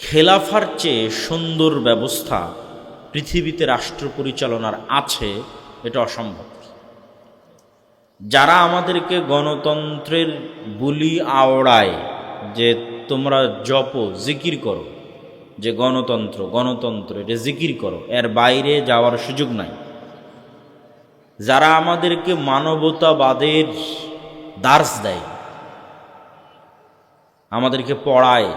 খেলাফার চেয়ে সুন্দর ব্যবস্থা পৃথিবীতে রাষ্ট্র পরিচালনার আছে, এটা অসম্ভব। যারা আমাদেরকে গণতন্ত্রের বুলি আওড়ায় যে তোমরা জপ, জিকির করো, যে গণতন্ত্র গণতন্ত্র এটা জিকির করো, এর বাইরে যাওয়ার সুযোগ নাই। যারা আমাদেরকে মানবতাবাদের দার্স দেয়, আমাদেরকে পড়ায়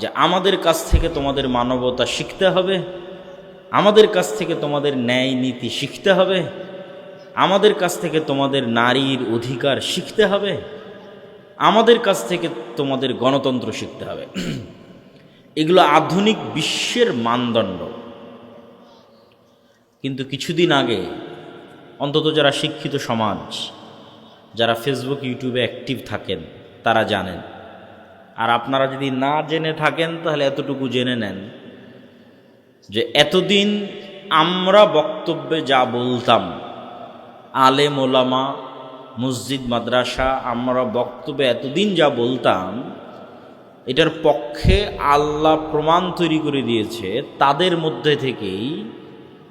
যে আমাদের কাছ থেকে তোমাদের মানবতা শিখতে হবে, আমাদের কাছ থেকে তোমাদের ন্যায় নীতি শিখতে হবে, আমাদের কাছ থেকে তোমাদের নারীর অধিকার শিখতে হবে, আমাদের কাছ থেকে তোমাদের গণতন্ত্র শিখতে হবে। এগুলো আধুনিক বিশ্বের মানদণ্ড। কিন্তু কিছুদিন আগে অন্তত যারা শিক্ষিত সমাজ, যারা ফেসবুক ইউটিউবে অ্যাক্টিভ থাকেন, তারা জানেন আর আপনারা যদি না জেনে থাকেন, তাহলে এতটুকু জেনে নেন যে এতদিন আমরা বক্তব্যে যা বলতাম আলে মোলামা মসজিদ, মাদ্রাসা, আমরা বক্তব্যে এতদিন যা বলতাম, এটার পক্ষে আল্লাহ প্রমাণ তৈরি করে দিয়েছে তাদের মধ্যে থেকেই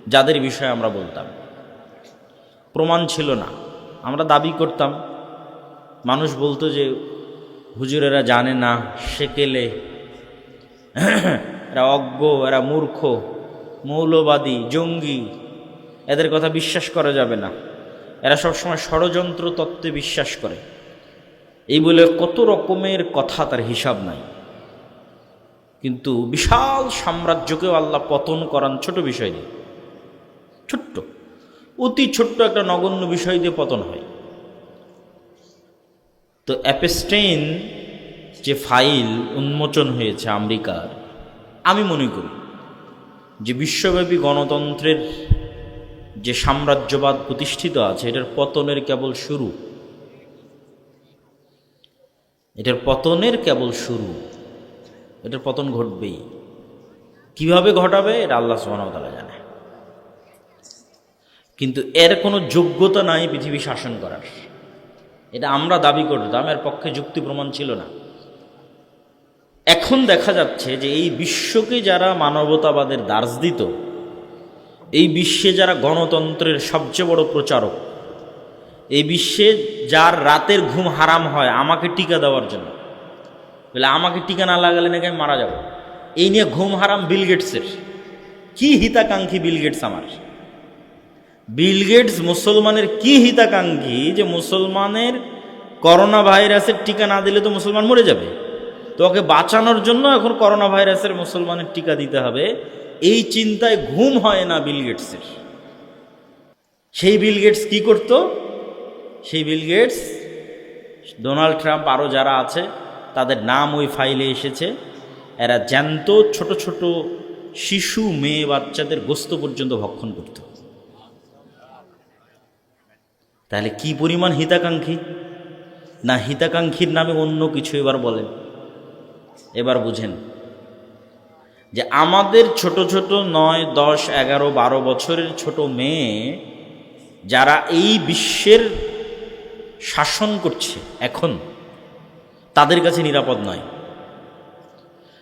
যাদের বিষয়ে আমরা বলতাম। প্রমাণ ছিল না। আমরা দাবি করতাম। মানুষ বলতো যে হুজুরেরা জানে না, সেকেলে। এরা অজ্ঞ, এরা মূর্খ, মৌলবাদী, জঙ্গি। এদের কথা বিশ্বাস করা যাবে না। এরা সবসময় ষড়যন্ত্র তত্ত্বে বিশ্বাস করে। এই বলে কত রকমের কথা তার হিসাব নাই। কিন্তু বিশাল সাম্রাজ্যকেও আল্লাহ পতন করান ছোট বিষয় দিয়ে ছোট্ট, অতি ছোট্ট একটা নগণ্য বিষয় দিয়ে পতন হয়। তো অ্যাপেস্টেইন যে ফাইল উন্মোচন হয়েছে আমেরিকার, আমি মনে করি যে বিশ্বব্যাপী গণতন্ত্রের যে সাম্রাজ্যবাদ প্রতিষ্ঠিত আছে, এটার পতনের কেবল শুরু। এটার পতনের কেবল শুরু। এটার পতন ঘটবেই। কীভাবে ঘটাবে, এটা আল্লাহ সুবাহতালা জানে। কিন্তু এর কোনো যোগ্যতা নাই পৃথিবী শাসন করার। এটা আমরা দাবি করতাম এর পক্ষে যুক্তি প্রমাণ ছিল না। এখন দেখা যাচ্ছে যে এই বিশ্বকে যারা মানবতাবাদের দার্স দিত, এই বিশ্বে যারা গণতন্ত্রের সবচেয়ে বড় প্রচারক, এই বিশ্বে যার রাতের ঘুম হারাম হয়, আমাকে টিকা দেওয়ার জন্য। বলে, আমাকে টিকা না লাগালে নাকি আমি মারা যাব? এই নিয়ে ঘুম হারাম বিল গেটসের। কি হিতাকাঙ্ক্ষী বিল গেটস আমার? বিল গেটস মুসলমানের কি হিতাকাঙ্ক্ষী যে মুসলমানের করোনা ভাইরাসের টিকা না দিলে তো মুসলমান মরে যাবে? তো ওকে বাঁচানোর জন্য এখন করোনা ভাইরাসের মুসলমানের টিকা দিতে হবে। এই চিন্তায় ঘুম হয় না বিল গেটসের সেই বিল গেটস কি করত? সেই বিল গেটস ডোনাল্ড ট্রাম্প আরও যারা আছে, তাদের নাম ওই ফাইলে এসেছে। এরা জ্যান্ত ছোট ছোট শিশু, মেয়ে, বাচ্চাদের গোস্ত পর্যন্ত ভক্ষণ করত। তাহলে কি পরিমাণ হিতাকাঙ্ক্ষী? না, হিতাকাঙ্ক্ষীর নামে অন্য কিছু এবার বলেন। এবার বুঝেন যে আমাদের ছোট ছোট নয়, দশ, এগারো, বারো বছরের ছোট মেয়ে যারা এই বিশ্বের শাসন করছে এখন, তাদের কাছে নিরাপদ নয়।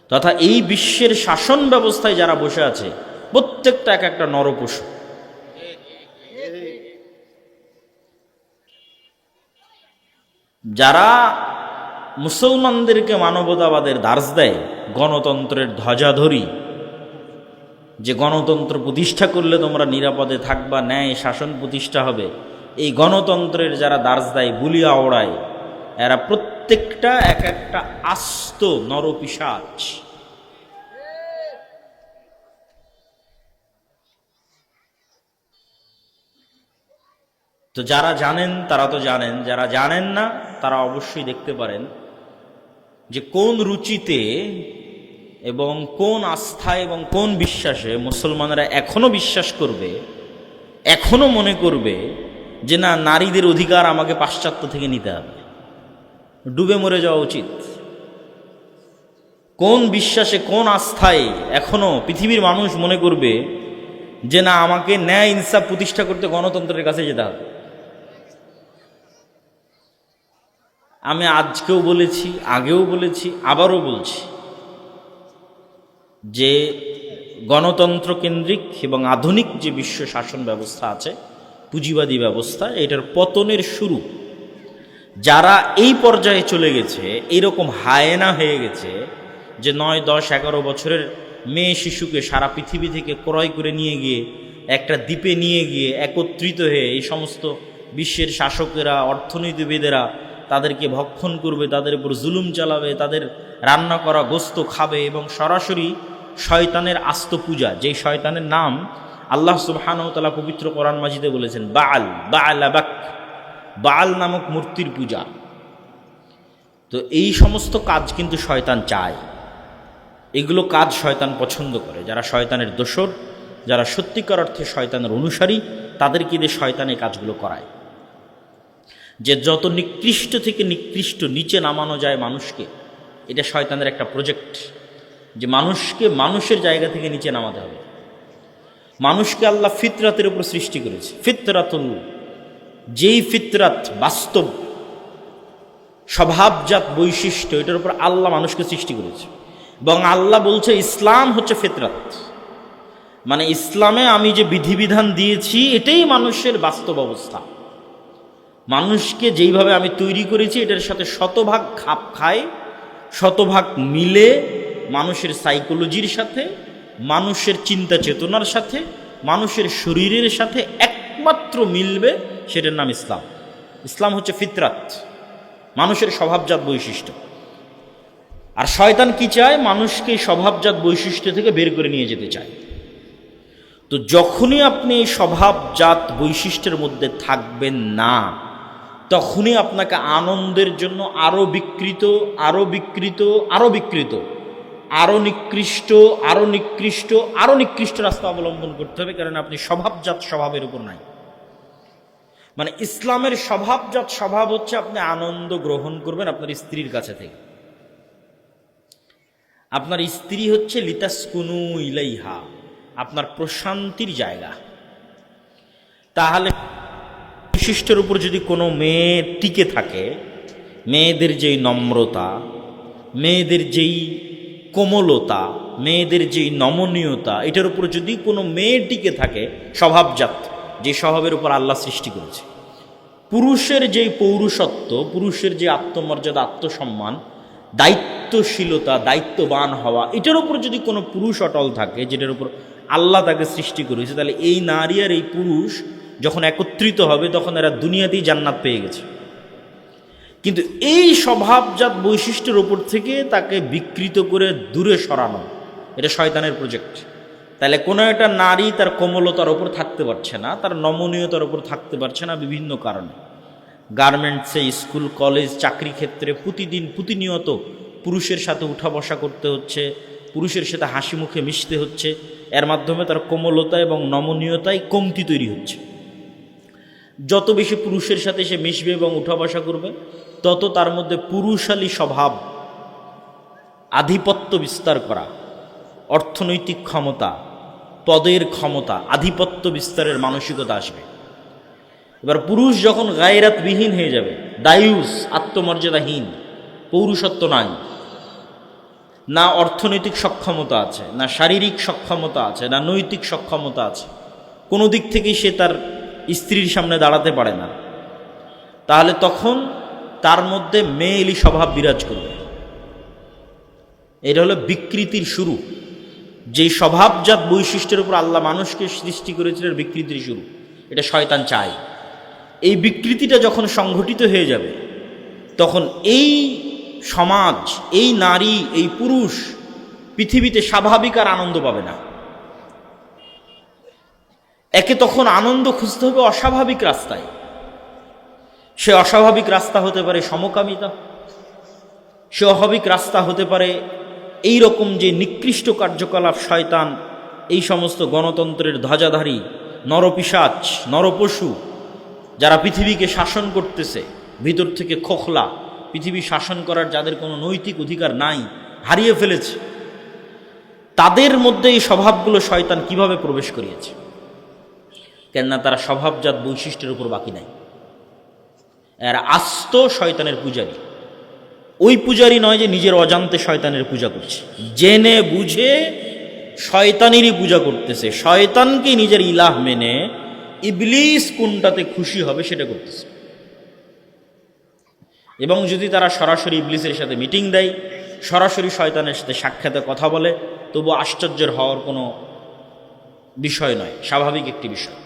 তথা এই বিশ্বের শাসন ব্যবস্থায় যারা বসে আছে, প্রত্যেকটা এক একটা নরপশু যারা মুসলমানদেরকে মানবতাবাদের দাস দেয়, গণতন্ত্রের ধ্বজাধরি, যে গণতন্ত্র প্রতিষ্ঠা করলে তোমরা নিরাপদে থাকবা, ন্যায় শাসন প্রতিষ্ঠা হবে, এই গণতন্ত্রের যারা দাস দেয় বুলিয়া ওড়ায়, এরা প্রত্যেকটা এক একটা আস্ত নরপিসাচ তো যারা জানেন, তারা তো জানেন। যারা জানেন না, তারা অবশ্যই দেখতে পারেন যে কোন রুচিতে এবং কোন আস্থায় এবং কোন বিশ্বাসে মুসলমানেরা এখনও বিশ্বাস করবে, এখনও মনে করবে যে না, নারীদের অধিকার আমাকে পাশ্চাত্য থেকে নিতে হবে। ডুবে মরে যাওয়া উচিত। কোন বিশ্বাসে, কোন আস্থায় এখনও পৃথিবীর মানুষ মনে করবে যে না, আমাকে ন্যায় ইনসাফ প্রতিষ্ঠা করতে গণতন্ত্রের কাছে যেতে হবে? আমি আজকেও বলেছি, আগেও বলেছি, আবারও বলছি যে গণতন্ত্র কেন্দ্রিক এবং আধুনিক যে বিশ্ব শাসন ব্যবস্থা আছে, পুঁজিবাদী ব্যবস্থা, এটার পতনের শুরু। যারা এই পর্যায়ে চলে গেছে, এরকম হায়না হয়ে গেছে যে নয়, দশ, এগারো বছরের মেয়ে শিশুকে সারা পৃথিবী থেকে ক্রয় করে নিয়ে গিয়ে, একটা দ্বীপে নিয়ে গিয়ে একত্রিত হয়ে এই সমস্ত বিশ্বের শাসকেরা, অর্থনীতিবিদেরা তাদেরকে ভক্ষণ করবে, তাদের উপর জুলুম চালাবে, তাদের রান্না করা গোস্ত খাবে এবং সরাসরি শয়তানের আস্ত পূজা যেই শয়তানের নাম আল্লাহ সুবহানতালা পবিত্র কোরআন মাজিদে বলেছেন বাল বাল আবাক বাল নামক মূর্তির পূজা। তো এই সমস্ত কাজ কিন্তু শয়তান চায়। এগুলো কাজ শয়তান পছন্দ করে। যারা শয়তানের দোসর যারা সত্যিকার অর্থে শয়তানের অনুসারী, তাদেরকে দিয়ে শয়তান এই কাজগুলো করায়। যে যত নিকৃষ্ট থেকে নিকৃষ্ট নিচে নামানো যায় মানুষকে, এটা শয়তানের একটা প্রজেক্ট যে মানুষকে মানুষের জায়গা থেকে নিচে নামাতে হবে। মানুষকে আল্লাহ ফিতরাতের উপর সৃষ্টি করেছে। ফিতরাতুল, যেই ফিতরাত বাস্তব, স্বভাবজাত বৈশিষ্ট্য, এটার উপর আল্লাহ মানুষকে সৃষ্টি করেছে। এবং আল্লাহ বলছে, ইসলাম হচ্ছে ফিতরাত। মানে ইসলামে আমি যে বিধিবিধান দিয়েছি, এটাই মানুষের বাস্তব অবস্থা। মানুষকে যেইভাবে আমি তৈরি করেছি, এটার সাথে শতভাগ খাপ খায়, শতভাগ মিলে মানুষের সাইকোলজির সাথে, মানুষের চিন্তা চেতনার সাথে, মানুষের শরীরের সাথে একমাত্র মিলবে সেটার নাম ইসলাম। ইসলাম হচ্ছে ফিতরাত, মানুষের স্বভাবজাত বৈশিষ্ট্য। আর শয়তান কি চায়? মানুষকে স্বভাবজাত বৈশিষ্ট্য থেকে বের করে নিয়ে যেতে চায়। তো যখনই আপনি এই স্বভাবজাত বৈশিষ্ট্যের মধ্যে থাকবেন না তখনই আপনাকে আনন্দের জন্য আরও বিকৃত আরও বিকৃত আরও বিকৃত আরও নিকৃষ্ট আরও নিকৃষ্ট আরও নিকৃষ্ট রাস্তা অবলম্বন করতে হবে, কারণ আপনি স্বভাবজাত স্বভাবের উপর নাই। মানে ইসলামের স্বভাবজাত স্বভাব হচ্ছে আপনি আনন্দ গ্রহণ করবেন আপনার স্ত্রীর কাছে থেকে। আপনার স্ত্রী হচ্ছে লিতাসকুনু ইলাইহা, আপনার প্রশান্তির জায়গা। তাহলে বৈশিষ্ট্যের উপর যদি কোনো মেয়ে টিকে থাকে, মেয়েদের যেই নম্রতা, মেয়েদের যেই কোমলতা, মেয়েদের যেই নমনীয়তা, এটার উপর যদি কোনো মেয়ে টিকে থাকে, স্বভাবজাত, যে স্বভাবের উপর আল্লাহ সৃষ্টি করেছে। পুরুষের যেই পৌরুষত্ব, পুরুষের যে আত্মমর্যাদা, আত্মসম্মান, দায়িত্বশীলতা, দায়িত্ববান হওয়া, এটার উপর যদি কোনো পুরুষ অটল থাকে, যেটার উপর আল্লাহ তাকে সৃষ্টি করেছে, তাহলে এই নারী আর এই পুরুষ যখন একত্রিত হবে, তখন এরা দুনিয়াতেই জান্নাত পেয়ে গেছে। কিন্তু এই স্বভাবজাত বৈশিষ্ট্যের ওপর থেকে তাকে বিকৃত করে দূরে সরানো, এটা শয়তানের প্রজেক্ট তাহলে কোনো একটা নারী তার কোমলতার ওপর থাকতে পারছে না, তার নমনীয়তার ওপর থাকতে পারছে না বিভিন্ন কারণে। গার্মেন্টসে, স্কুল, কলেজ, চাকরি ক্ষেত্রে প্রতিদিন প্রতিনিয়ত পুরুষের সাথে উঠা বসা করতে হচ্ছে, পুরুষের সাথে হাসি মুখে মিশতে হচ্ছে, এর মাধ্যমে তার কোমলতা এবং নমনীয়তায় কমতি তৈরি হচ্ছে। যত বেশি পুরুষের সাথে সে মিশবে এবং উঠা বসা করবে, তত তার মধ্যে পুরুষালী স্বভাব, আধিপত্য বিস্তার করা, অর্থনৈতিক ক্ষমতা, পদের ক্ষমতা, আধিপত্য বিস্তারের মানসিকতা আসবে। এবার পুরুষ যখন গায়রাতবিহীন হয়ে যাবে, দায়ুস, আত্মমর্যাদাহীন, পৌরুষত্ব নাই, না অর্থনৈতিক সক্ষমতা আছে, না শারীরিক সক্ষমতা আছে, না নৈতিক সক্ষমতা আছে, কোনো দিক থেকেই সে তার স্ত্রীর সামনে দাঁড়াতে পারে না। তাহলে তখন তার মধ্যে মেয়েলি স্বভাব বিরাজ করবে। এটা হলো বিকৃতির শুরু। যে স্বভাবজাত বৈশিষ্ট্যের উপর আল্লাহ মানুষকে সৃষ্টি করেছিলেন বিকৃতির শুরু। এটা শয়তান চায়। এই বিকৃতিটা যখন সংঘটিত হয়ে যাবে, তখন এই সমাজ, এই নারী, এই পুরুষ পৃথিবীতে স্বাভাবিক আর আনন্দ পাবে না। একে তখন আনন্দ খুঁজতে হবে অস্বাভাবিক রাস্তায়। সে অস্বাভাবিক রাস্তা হতে পারে সমকামিতা, সে অস্বাভাবিক রাস্তা হতে পারে এই রকম যে নিকৃষ্ট কার্যকলাপ শয়তান, এই সমস্ত গণতন্ত্রের ধ্বজাধারী নরপিসাচ নরপশু, যারা পৃথিবীকে শাসন করতেছে, ভিতর থেকে খোখলা, পৃথিবী শাসন করার যাদের কোনো নৈতিক অধিকার নাই, হারিয়ে ফেলেছে, তাদের মধ্যে এই স্বভাবগুলো শয়তান কীভাবে প্রবেশ করিয়েছে? কেননা তারা স্বভাবজাত বৈশিষ্ট্যের উপর বাকি নাই। এরা আস্ত শয়তানের পূজারী। ওই পূজারী নয় যে নিজের অজান্তে শয়তানের পূজা করছে। জেনে বুঝে শয়তানেরই পূজা করতেছে। শয়তানকে নিজের ইলাহ মেনে ইবলিস কোনটাতে খুশি হবে সেটা করতেছে। এবং যদি তারা সরাসরি ইবলিসের সাথে মিটিং দেয়, সরাসরি শয়তানের সাথে সাক্ষাতে কথা বলে, তবু আশ্চর্যের হওয়ার কোনো বিষয় নয়, স্বাভাবিক একটি বিষয়।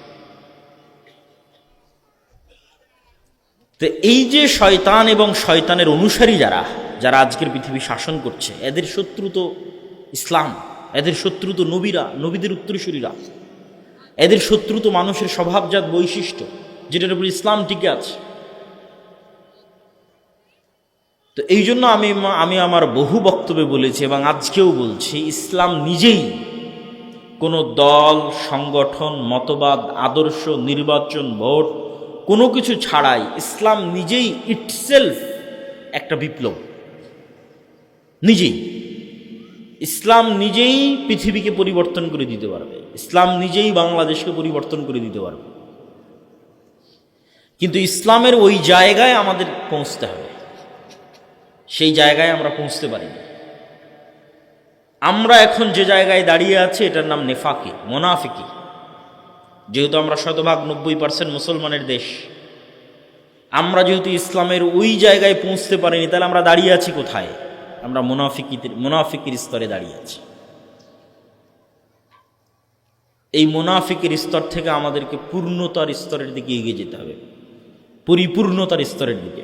তো এই যে শয়তান এবং শয়তানের অনুসারী যারা যারা আজকের পৃথিবী শাসন করছে, এদের শত্রু তো ইসলাম, এদের শত্রু তো নবীরা, নবীদের উত্তরসূরীরা। এদের শত্রু তো মানুষের স্বভাবজাত বৈশিষ্ট্য, যেটার উপর ইসলাম টিকে আছে। তো এই জন্য আমি আমি আমার বহু বক্তব্যে বলেছি এবং আজকেও বলছি, ইসলাম নিজেই কোনো দল, সংগঠন, মতবাদ, আদর্শ, নির্বাচন, ভোট কোনো কিছু ছাড়াই ইসলাম নিজেই ইটসেলফ একটা বিপ্লব। নিজেই। ইসলাম নিজেই পৃথিবীকে পরিবর্তন করে দিতে পারবে। ইসলাম নিজেই বাংলাদেশকে পরিবর্তন করে দিতে পারবে। কিন্তু ইসলামের ওই জায়গায় আমাদের পৌঁছতে হবে। সেই জায়গায় আমরা পৌঁছতে পারিনি আমরা এখন যে জায়গায় দাঁড়িয়ে আছি, এটার নাম নেফাকি, মোনাফিকি। যেহেতু আমরা শতভাগ নব্বই পার্সেন্ট মুসলমানের দেশ, আমরা যেহেতু ইসলামের ওই জায়গায় পৌঁছতে পারিনি, তাহলে আমরা দাঁড়িয়ে আছি কোথায়? আমরা মুনাফিকি মুনাফিকির স্তরে দাঁড়িয়ে আছি। এই মুনাফিকের স্তর থেকে আমাদেরকে পূর্ণতার স্তরের দিকে এগিয়ে যেতে হবে। পরিপূর্ণতার স্তরের দিকে।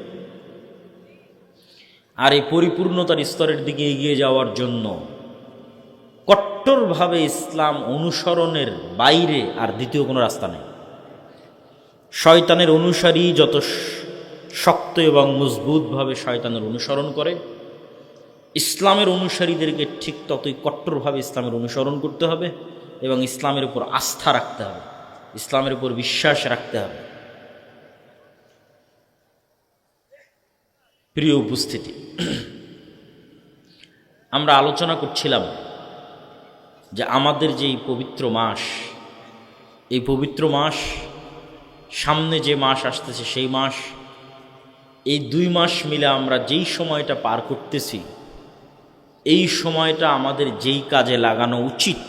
আর এই পরিপূর্ণতার স্তরের দিকে এগিয়ে যাওয়ার জন্য কট্টরভাবে ইসলাম অনুসরণের বাইরে আর দ্বিতীয় কোনো রাস্তা নেই। শয়তানের অনুসারী যত শক্ত এবং মজবুতভাবে শয়তানের অনুসরণ করে, ইসলামের অনুসারীদেরকে ঠিক ততই কট্টরভাবে ইসলামের অনুসরণ করতে হবে এবং ইসলামের উপর আস্থা রাখতে হবে, ইসলামের উপর বিশ্বাস রাখতে হবে। প্রিয় উপস্থিতি, আমরা আলোচনা করছিলাম যে আমাদের যে এই পবিত্র মাস, এই পবিত্র মাস, সামনে যে মাস আসতেছে সেই মাস, এই দুই মাস মিলে আমরা যেই সময়টা পার করতেছি, এই সময়টা আমাদের যেই কাজে লাগানো উচিত,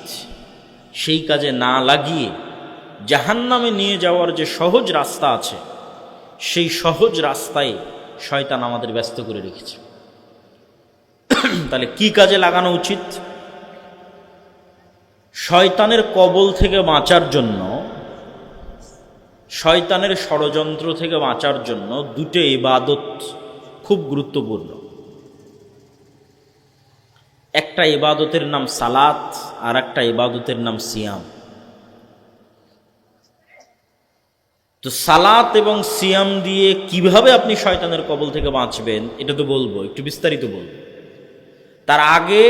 সেই কাজে না লাগিয়ে জাহান্নামে নিয়ে যাওয়ার যে সহজ রাস্তা আছে, সেই সহজ রাস্তায় শয়তান আমাদের ব্যস্ত করে রেখেছে। তাহলে কি কাজে লাগানো উচিত? শয়তানের কবল থেকে বাঁচার জন্য, শয়তানের ষড়যন্ত্র থেকে বাঁচার জন্য দুটো ইবাদত খুব গুরুত্বপূর্ণ। একটা ইবাদতের নাম সালাত, আর একটা ইবাদতের নাম সিয়াম। তো সালাত এবং সিয়াম দিয়ে কীভাবে আপনি শয়তানের কবল থেকে বাঁচবেন, এটা তো বলব, একটু বিস্তারিত বলব। তার আগে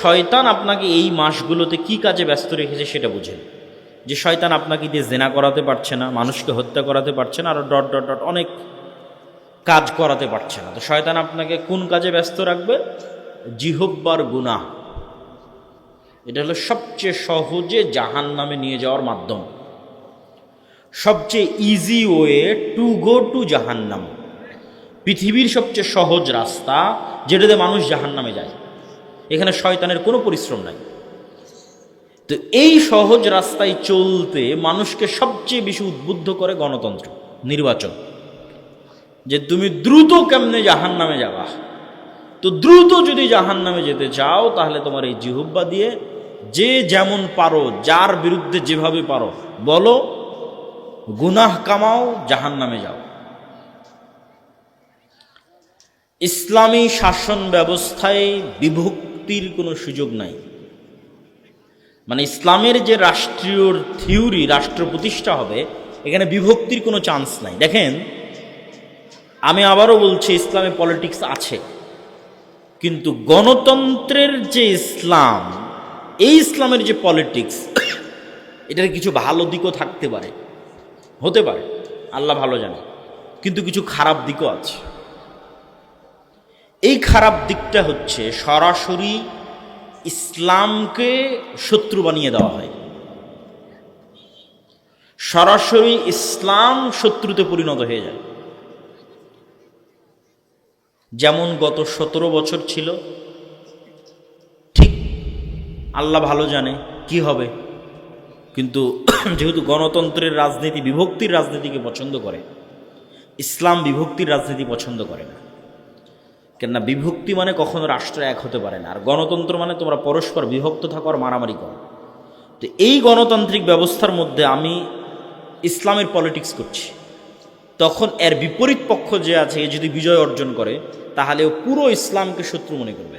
শয়তান আপনাকে এই মাসগুলোতে কি কাজে ব্যস্ত রেখেছে সেটা বুঝেন। যে শয়তান আপনাকে দিয়ে জেনা করাতে পারছে না, মানুষকে হত্যা করাতে পারছে না আরও ডট ডট ডট অনেক কাজ করাতে পারছে না। তো শয়তান আপনাকে কোন কাজে ব্যস্ত রাখবে? জিহব্বার গুণা এটা হলো সবচেয়ে সহজে জাহান নামে নিয়ে যাওয়ার মাধ্যম। সবচেয়ে easy way to go to জাহান্নাম। পৃথিবীর সবচেয়ে সহজ রাস্তা, যেটাতে মানুষ জাহান নামে যায়। এখানে শয়তানের কোনো পরিশ্রম নাই। তো এই সহজ রাস্তায় চলতে মানুষকে সবচেয়ে বেশি উদ্বুদ্ধ করে গণতন্ত্র, নির্বাচন। যে তুমি দ্রুত কেমনে জাহান নামে যাবা? তো দ্রুত যদি জাহান নামে যেতে চাও, তাহলে তোমার এই জিহুব্বা দিয়ে যে যেমন পারো, যার বিরুদ্ধে যেভাবে পারো, বলো, গুনাহ কামাও জাহান নামে যাও। ইসলামী শাসন ব্যবস্থায় বিভক্তির কোনো সুযোগ নাই। মানে ইসলামের যে রাষ্ট্রীয় থিওরি, রাষ্ট্র প্রতিষ্ঠা হবে, এখানে বিভক্তির কোনো চান্স নাই। দেখেন, আমি আবারও বলছি, ইসলামে পলিটিক্স আছে। কিন্তু গণতন্ত্রের যে ইসলাম, এই ইসলামের যে পলিটিক্স, এটার কিছু ভালো দিকও থাকতে পারে। হতে পারে, আল্লাহ ভালো জানে। কিন্তু কিছু খারাপ দিকও আছে। এই খারাপ দিকটা হচ্ছে সরাসরি ইসলামকে শত্রু বানিয়ে দেওয়া হয়। সরাসরি ইসলাম শত্রুতে পরিণত হয়ে যায়। যেমন গত সতেরো বছর ছিল, ঠিক আল্লাহ ভালো জানে কি হবে। কিন্তু যেহেতু গণতন্ত্রের রাজনীতি, বিভক্তির রাজনীতিকে পছন্দ করে, ইসলাম বিভক্তির রাজনীতি পছন্দ করে না। কেননা বিভক্তি মানে কখনো রাষ্ট্র এক হতে পারে না। আর গণতন্ত্র মানে তোমরা পরস্পর বিভক্ত থাকো আর মারামারি করো। তো এই গণতান্ত্রিক ব্যবস্থার মধ্যে আমি ইসলামের পলিটিক্স করছি। তখন এর বিপরীত পক্ষ যে আছে যদি বিজয় অর্জন করে, তাহলে পুরো ইসলামকে শত্রু মনে করবে।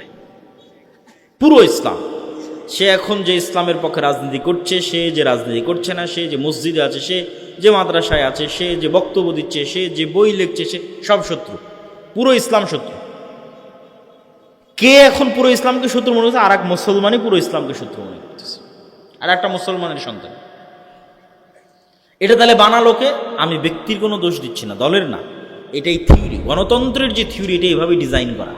পুরো ইসলাম। সে এখন যে ইসলামের পক্ষে রাজনীতি করছে, সে যে রাজনীতি করছে না, সে যে মসজিদে আছে, সে যে মাদ্রাসায় আছে, সে যে বক্তব্য দিচ্ছে, সে যে বই লিখছে, সে সব শত্রু। পুরো ইসলাম শত্রু। কে এখন পুরো ইসলামকে শত্রু মনে করছে? আর এক মুসলমানই পুরো ইসলামকে শত্রু মনে করতেছে। আর একটা মুসলমানের সন্তান। এটা তাহলে বানালোকে, আমি ব্যক্তির কোনো দোষ দিচ্ছি না, দলের না। এটাই থিওরি গণতন্ত্রের যে থিওরি এটা এইভাবেই ডিজাইন করা।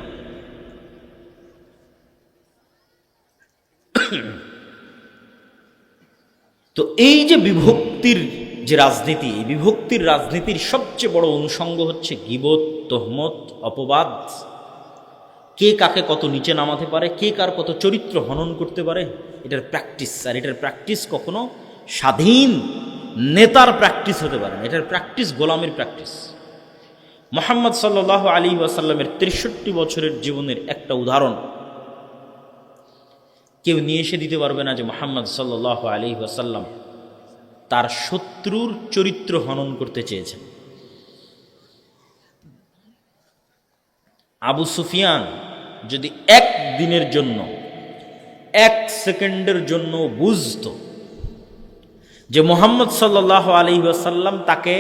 তো এই যে বিভক্তির যে রাজনীতি বিভক্তির রাজনীতির সবচেয়ে বড় অনুষঙ্গ হচ্ছে গিবত, তহমত, অপবাদ। কে কাকে কত নিচে নামাতে পারে, কে কার কত চরিত্র হনন করতে পারে, এটার প্র্যাকটিস আর এটার প্র্যাকটিস কখনো স্বাধীন নেতার প্র্যাকটিস হতে পারে না। এটার প্র্যাকটিস গোলামের প্র্যাকটিস মোহাম্মদ সাল্লাহ আলী ওয়াসাল্লামের তেষট্টি বছরের জীবনের একটা উদাহরণ। কেউ নিয়ে এসে দিতে পারবে না যে মোহাম্মদ সাল্লাহ আলী ওয়াসাল্লাম তার শত্রুর চরিত্র হনন করতে চেয়েছেন। আবু সুফিয়ান যদি এক দিনের জন্য, এক সেকেন্ডের জন্য বুঝতো যে মোহাম্মদ সাল্লাহ আলি ওয়াসাল্লাম তাকে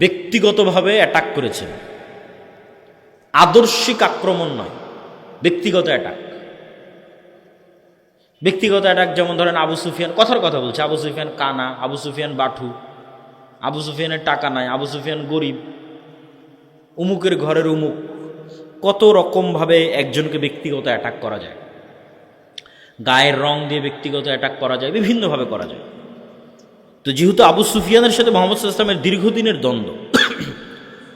ব্যক্তিগতভাবে অ্যাটাক করেছেন। আদর্শিক আক্রমণ নয়, ব্যক্তিগত অ্যাটাক ব্যক্তিগত অ্যাটাক যেমন ধরেন আবু সুফিয়ান, কথার কথা বলছে, আবু সুফিয়ান কানা, আবু সুফিয়ান বাঠু আবু সুফিয়ানের টাকা নাই, আবু সুফিয়ান গরিব, উমুকের ঘরের উমুক। কত রকমভাবে একজনকে ব্যক্তিগত অ্যাটাক করা যায়। গায়ের রং দিয়ে ব্যক্তিগত অ্যাটাক করা যায়, বিভিন্নভাবে করা যায়। তো যেহেতু আবু সুফিয়ানের সাথে মোহাম্মদ ইসলামের দীর্ঘদিনের দ্বন্দ্ব,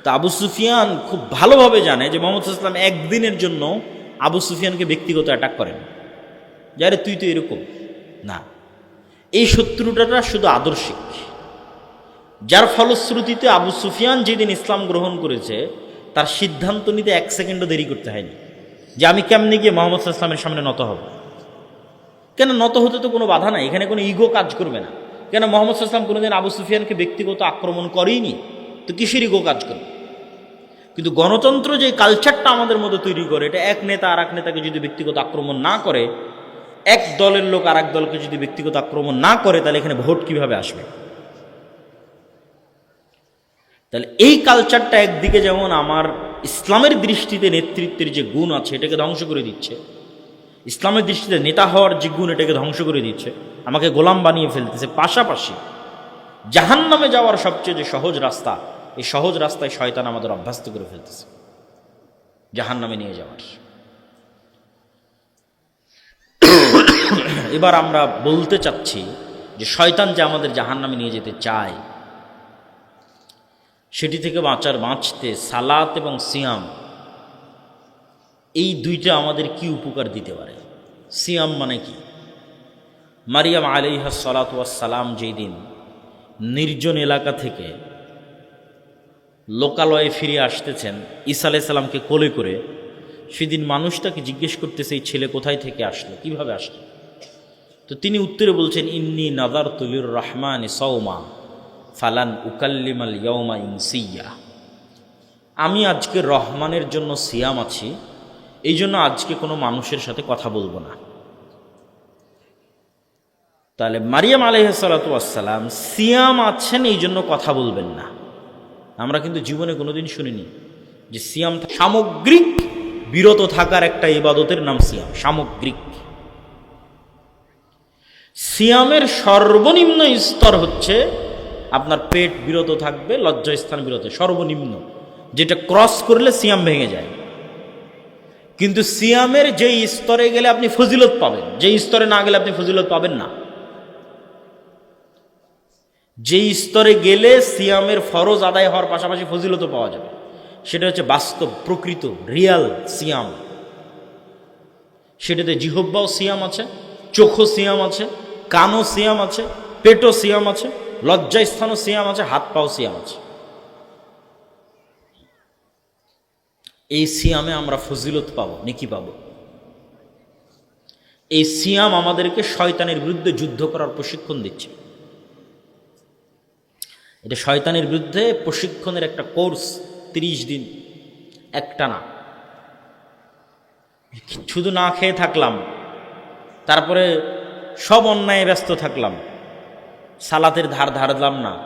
তো আবু সুফিয়ান খুব ভালোভাবে জানে যে মোহাম্মদ ইসলাম একদিনের জন্য আবু সুফিয়ানকে ব্যক্তিগত অ্যাটাক করেন। যারে তুই তো এরকম। না। এই শত্রুটাটা শুধু আদর্শিক। যার ফলশ্রুতিতে আবু সুফিয়ান যেদিন ইসলাম গ্রহণ করেছে তার সিদ্ধান্ত নিতে এক সেকেন্ডও দেরি করতে হয়নি যে আমি কেমনি গিয়ে মোহাম্মদ ইসলামের সামনে নত হব। কেন নত হতে তো কোনো বাধা নাই? এখানে কোনো ইগো কাজ করবে না। কেন মোহাম্মদ ইসলাম কোনোদিন আবু সুফিয়ানকে ব্যক্তিগত আক্রমণ করেইনি? তো কিসের ইগো কাজ করবে? কিন্তু গণতন্ত্র যে কালচারটা আমাদের মধ্যে তৈরি করে, এটা এক নেতা আর এক নেতাকে যদি ব্যক্তিগত আক্রমণ না করে, এক দলের লোক আর এক দলকে যদি ব্যক্তিগত আক্রমণ না করে, তাহলে এখানে ভোট কীভাবে আসবে? তাহলে এই কালচারটা একদিকে যেমন আমার ইসলামের দৃষ্টিতে নেতৃত্বের যে গুণ আছে, এটাকে ধ্বংস করে দিচ্ছে। ইসলামের দৃষ্টিতে নেতা হওয়ার যে গুণ, এটাকে ধ্বংস করে দিচ্ছে। আমাকে গোলাম বানিয়ে ফেলতেছে। পাশাপাশি জাহান নামে যাওয়ার সবচেয়ে যে সহজ রাস্তা, এই সহজ রাস্তায় শয়তান আমাদের অভ্যস্ত করে ফেলতেছে। জাহান নামে নিয়ে যাওয়ার। এবার আমরা বলতে চাচ্ছি যে শয়তান যে আমাদের জাহান নামে নিয়ে যেতে চায় সেটি থেকে বাঁচার বাঁচতে সালাত এবং সিয়াম, এই দুইটা আমাদের কি উপকার দিতে পারে? সিয়াম মানে কি? মারিয়াম আলিহা সালাতাম যেই দিন নির্জন এলাকা থেকে লোকালয়ে ফিরে আসতেছেন, ঈসা আলাইসাল্লামকে কোলে করে, সেদিন মানুষ তাকে জিজ্ঞেস করতেছে, এই ছেলে কোথায় থেকে আসলো? কীভাবে আসলো? তো তিনি উত্তরে বলছেন, ইন্নি নাদার তুলির রহমান সৌমা ফালান উকাল্লিমাল ইয়মা ইনসিয়া। আমি আজকে রহমানের জন্য সিয়াম আছি, এই জন্য আজকে কোনো মানুষের সাথে কথা বলব না। তাহলে মারিয়াম আলহসালাতাম সিয়াম আছেন এই জন্য কথা বলবেন না। আমরা কিন্তু জীবনে কোনোদিন শুনিনি যে সিয়াম সামগ্রিক বিরত থাকার একটা ইবাদতের নাম সিয়াম, সামগ্রিক। সিয়ামের সর্বনিম্ন স্তর হচ্ছে আপনার পেট বিরত থাকবে, লজ্জাস্থান বিরত, সর্বনিম্ন। যেটা ক্রস করলে সিয়াম ভেঙে যায়। কিন্তু সিয়ামের যে স্তরে গেলে আপনি ফজিলত পাবেন যে স্তরে না গেলে আপনি ফজিলত পাবেন না। যে স্তরে গেলে সিয়ামের ফরজ আদায় হওয়ার পাশাপাশি ফজিলতও পাওয়া যাবে। সেটা হচ্ছে বাস্তব, প্রকৃত রিয়াল সিয়াম। সেটাতে জিহব্বাও সিয়াম আছে, চোখও সিয়াম আছে, কানও সিয়াম আছে, পেটও সিয়াম আছে লজ্জাস্থানও সিয়াম আছে, হাত পাও সিয়াম আছে। এই সিয়ামে আমরা ফজিলত পাবো, নেকি পাবো। এই সিয়াম আমাদেরকে শয়তানের বিরুদ্ধে যুদ্ধ করার প্রশিক্ষণ দিচ্ছে। এটা শয়তানের বিরুদ্ধে প্রশিক্ষণের একটা কোর্স, তিরিশ দিন একটা না শুধু না খেয়ে থাকলাম, তারপরে সব অন্যায় ব্যস্ত থাকলাম। সালাতের ধার ধারলাম না।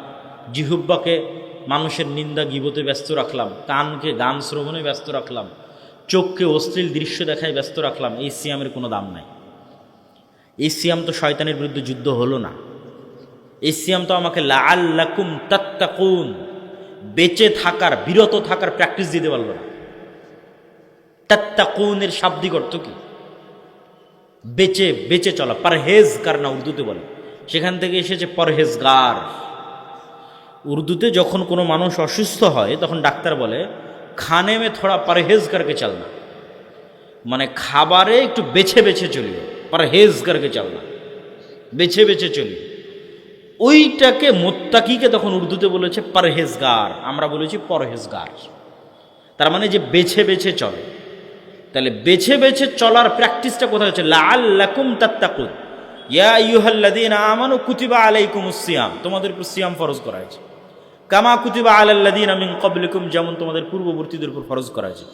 জিহুব্বাকে মানুষের নিন্দা গিবতে ব্যস্ত রাখলাম। কানকে গান শ্রবণে ব্যস্ত রাখলাম। চোখকে অশ্লীল দৃশ্য দেখায় ব্যস্ত রাখলাম। এই সিয়ামের কোনো দাম নাই। এই সিয়াম তো শয়তানের বিরুদ্ধে যুদ্ধ হলো না। এই সিয়াম তো আমাকে লাল লাল্লাকুম তাত্তাকুন, বেঁচে থাকার, বিরত থাকার প্র্যাকটিস দিতে পারল না। তাত্তাকুনের শাব্দিক অর্থ কি? বেঁচে বেঁচে চলা, পারহেজগার না উর্দুতে বলে। সেখান থেকে এসেছে পরহেজগার। উর্দুতে যখন কোনো মানুষ অসুস্থ হয়, তখন ডাক্তার বলে, খানে মে থোড়া পরহেজ করকে চলনা। মানে খাবারে একটু বেছে বেছে চলিও পরহেজ করকে চলনা। বেছে বেছে চলি ওইটাকে মোত্তাকিকে তখন উর্দুতে বলেছে পরহেজগার। আমরা বলেছি পরহেজগার। তার মানে যে বেছে বেছে চলে। তাহলে বেছে বেছে চলার প্র্যাকটিসটা কোথায় হচ্ছে? লাল্লাকুম তাত্তাকুন। ইয়া তোমাদের করা হয়েছে। কামা কুতিবা আল্লাহ মিন যেমন তোমাদের পূর্ববর্তীদের উপর ফরজ করা হয়েছে।